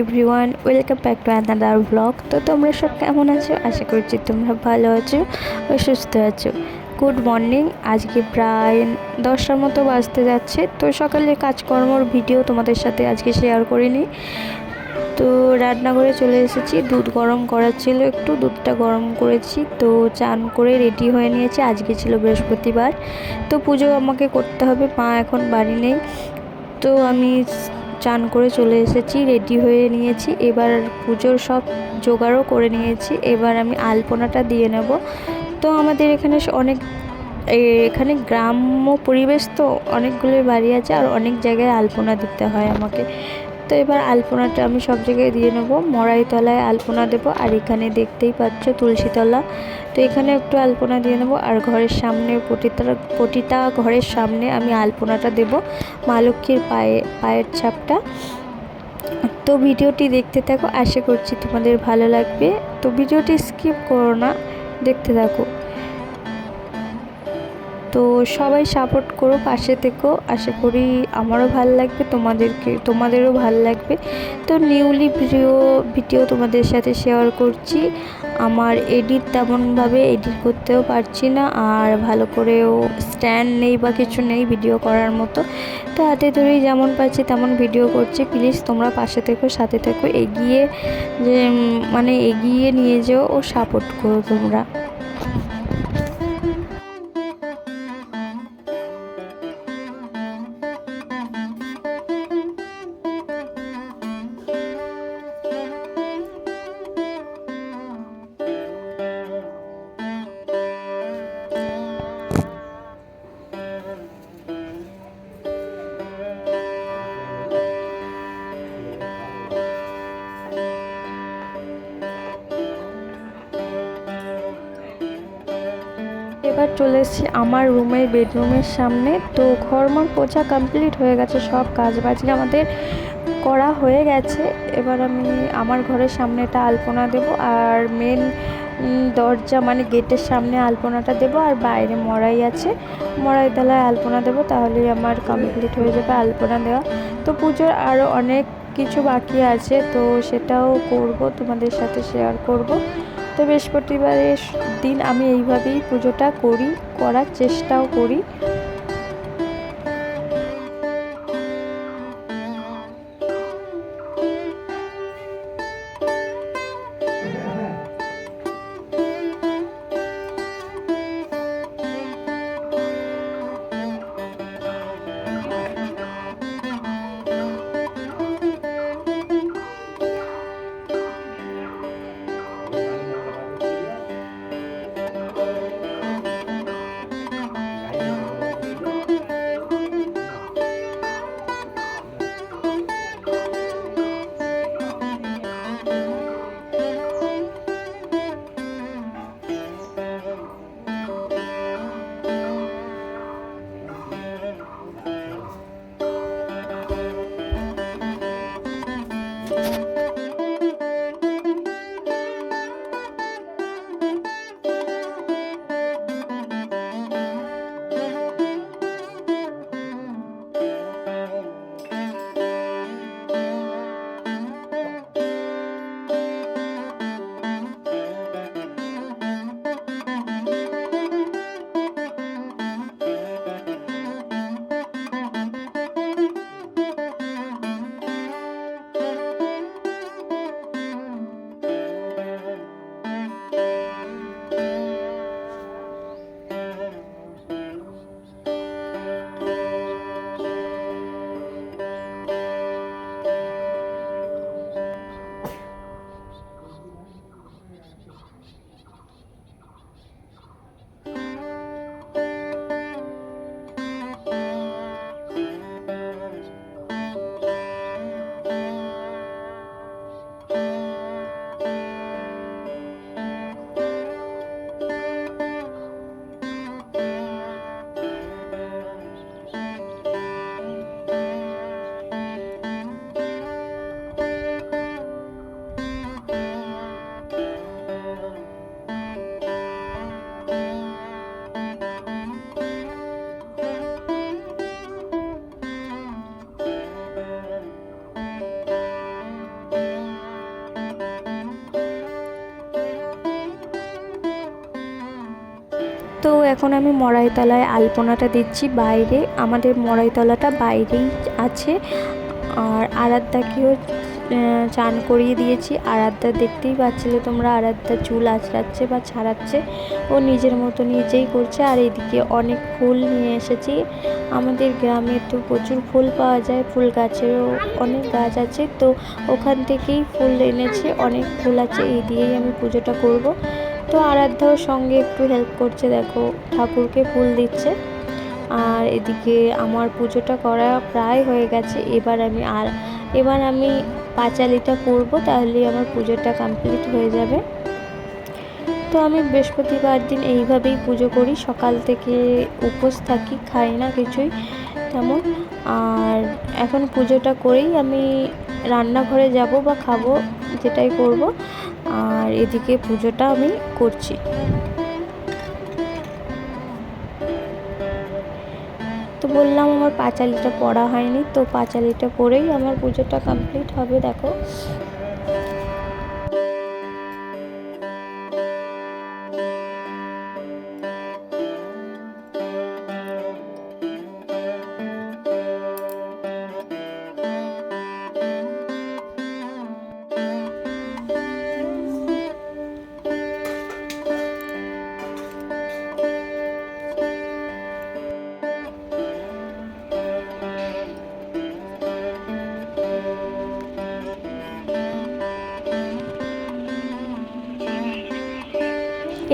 Everyone welcome back to another blog তো তোমরা সব কেমন আছো? আশা করছি তোমরা ভালো আছো ও সুস্থ আছো। গুড মর্নিং আজকে প্রায় দশটার মতো বাজতে যাচ্ছে। তো সকালে কাজকর্মর ভিডিও তোমাদের সাথে আজকে শেয়ার করিনি। তো রান্নাঘরে চলে এসেছি। দুধ গরম করার ছিল একটু। দুধটা গরম করেছি। তো চান করে রেডি হয়ে নিয়েছি। আজকে ছিল বৃহস্পতিবার। তো পুজো আমাকে করতে হবে। মা এখন বাড়ি নেই। তো আমি চান করে চলে এসেছি রেডি হয়ে নিয়েছি। এবার পুজোর সব জোগাড়ও করে নিয়েছি। এবার আমি আলপনাটা দিয়ে নেব। তো আমাদের এখানে অনেক এখানে গ্রাম্য পরিবেশ তো অনেকগুলোই বাড়ি আছে আর অনেক জায়গায় আলপনা দিতে হয় আমাকে। তো এবার আলপনাটা আমি সব জায়গায় দিয়ে নেব। মড়াই তলায় আলপনা দেবো, আর এখানে দেখতেই পাচ্ছ তুলসীতলা। তো এখানে একটু আলপনা দিয়ে নেব, আর ঘরের সামনে পটিতা পটিতা ঘরের সামনে আমি আলপনাটা দেব, মা লক্ষ্মীর পায়ে, পায়ের ছাপটা। তো ভিডিওটি দেখতে থাকো, আশা করছি তোমাদের ভালো লাগবে। তো ভিডিওটি স্কিপ করো না, দেখতে থাকো। তো সবাই সাপোর্ট করো, পাশে থেকেও আশা করি আমারও ভালো লাগবে, তোমাদেরকে, তোমাদেরও ভালো লাগবে। তো নিউলি ভিডিও ভিডিও তোমাদের সাথে শেয়ার করছি। আমার এডিট তেমনভাবে এডিট করতেও পারছি না, আর ভালো করেও স্ট্যান্ড নেই বা কিছু নেই ভিডিও করার মতো। তো হাতে ধরেই যেমন পাচ্ছি তেমন ভিডিও করছি। প্লিজ তোমরা পাশে থেকো, সাথে থেকো, এগিয়ে যে মানে এগিয়ে নিয়ে যেও ও সাপোর্ট করো তোমরা। এবার চলে এসেছি আমার রুমের বেডরুমের সামনে। তো ঘর মন পোছা কমপ্লিট হয়ে গেছে, সব কাজ বাজলে আমাদের করা হয়ে গেছে। এবার আমি আমার ঘরের সামনেটা আলপনা দেব আর মেন দরজা মানে গেটের সামনে আলপনাটা দেব আর বাইরে মড়াই আছে। মড়াই তলায় আলপনা দেব, তাহলেই আমার কমপ্লিট হয়ে যাবে আলপনা দেওয়া। তো পুজোর আরও অনেক কিছু বাকি আছে, তো সেটাও করব, তোমাদের সাথে শেয়ার করব। তো বৃহস্পতিবারের দিন আমি এইভাবেই পুজোটা করি করার চেষ্টাও করি। এখন আমি মড়াইতলায় আলপনাটা দিচ্ছি বাইরে। আমাদের মড়াইতলাটা বাইরেই আছে। আর আরাধ্যাকেও চান করিয়ে দিয়েছি। আরাধ্যা দেখতেই পাচ্ছিলে তোমরা, আরাধ্যা চুল আঁচড়াচ্ছে বা ছাড়াচ্ছে। ও নিজের মতো নিজেই করছে। আর এদিকে অনেক ফুল নিয়ে এসেছি। আমাদের গ্রামে তো প্রচুর ফুল পাওয়া যায়। ফুল গাছেরও অনেক গাছ আছে। তো ওখান থেকেই ফুল এনেছি। অনেক ফুল আছে। এই দিয়েই আমি পুজোটা করব। তো আরাধ্যাও সঙ্গে একটু হেল্প করছে, দেখো, ঠাকুরকে ফুল দিচ্ছে। আর এদিকে আমার পুজোটা করা প্রায় হয়ে গেছে, এবার আমি আর, এবার আমি পাঁচালিটা করব তাহলে আমার পুজোটা কমপ্লিট হয়ে যাবে। তো আমি বৃহস্পতিবার দিন এইভাবেই পুজো করি, সকাল থেকে উপোস থাকি, খাই না কিছুই তেমন। আর এখন পুজোটা করেই আমি রান্নাঘরে যাব বা খাব, যেটাই করব। আর এদিকে পুজোটা আমি করছি। তো বললাম আমার পাঁচালিটা পড়া হয়নি, তো পাঁচালিটা পড়েই আমার পুজোটা কমপ্লিট হবে, দেখো।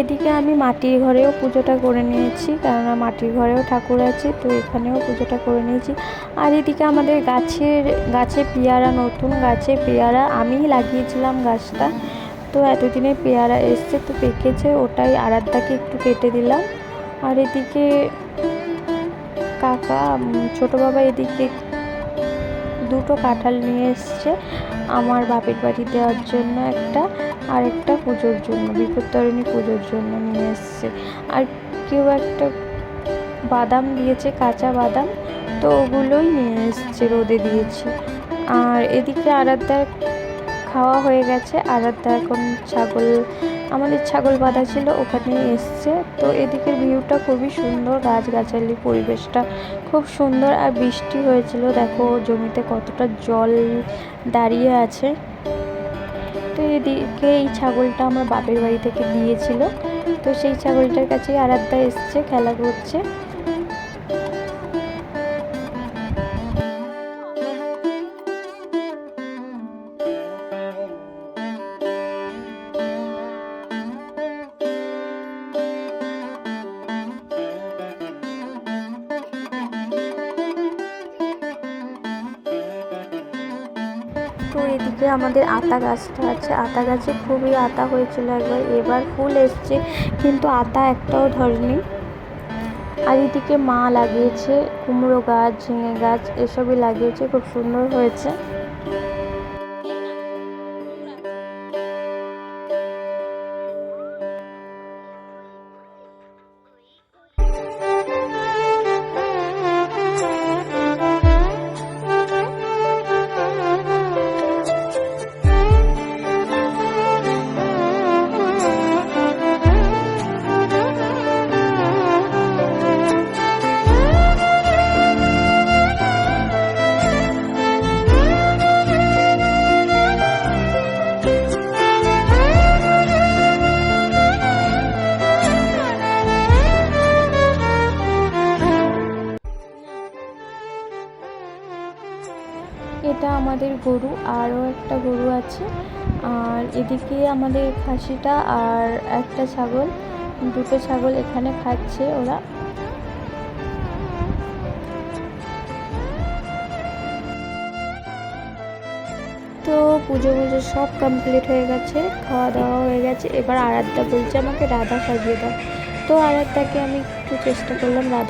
এদিকে আমি মাটির ঘরেও পুজোটা করে নিয়েছি, কেননা মাটির ঘরেও ঠাকুর আছে, তো এখানেও পুজোটা করে নিয়েছি। আর এদিকে আমাদের গাছের, গাছে পেয়ারা, নতুন গাছে পেয়ারা, আমিই লাগিয়েছিলাম গাছটা। তো এতদিনে পেয়ারা এসছে, তো পেকেছে, ওটাই আরাধ্যাকে একটু কেটে দিলাম। আর এদিকে কাকা ছোটো বাবা এদিকে দুটো কাঁঠাল নিয়ে এসছে, আমার বাপের বাড়ি দেওয়ার জন্য একটা। আর একটা পুজোর জন্য, বিপত্তারিণী পুজোর জন্য নিয়ে এসছে। আর কেউ একটা বাদাম দিয়েছে, কাঁচা বাদাম, তো ওগুলোই নিয়ে এসছে, রোদে দিয়েছি। আর এদিকে আরাধ্যার খাওয়া হয়ে গেছে আরাধ্যা এখন ছাগল, আমাদের ছাগল বাঁধা ছিল, ওখানে এসছে। তো এদিকের ভিউটা খুবই সুন্দর, গাছগাছালি পরিবেশটা খুব সুন্দর, আর বৃষ্টি হয়েছিল, দেখো জমিতে কতটা জল দাঁড়িয়ে আছে। তো এদিকে এই ছাগলটা আমার বাপের বাড়ি থেকে দিয়েছিল তো সেই ছাগলটার কাছে আরাধ্যা এসছে, খেলা করছে। তো এদিকে আমাদের আতা গাছটা আছে। আতা গাছে খুবই আতা হয়েছিল একবার, এবার ফুল এসছে, কিন্তু আতা একটাও ধরেনি। আর এদিকে মা লাগিয়েছে কুমড়ো গাছ, ঝিঙে গাছ, এসবই লাগিয়েছে, খুব সুন্দর হয়েছে। আমাদের গরু, আরও একটা গরু আছে। আর এদিকে আমাদের খাসিটা আর একটা ছাগল, দুটো ছাগল এখানে খাচ্ছে ওরা। তো পুজো পুজো সব কমপ্লিট হয়ে গেছে, খাওয়া দাওয়া হয়ে গেছে। এবার আরাধ্যা বলছে আমাকে রাধা সাজিয়ে দাও। তো আরাধ্যাকে আমি একটু চেষ্টা করলাম রাধা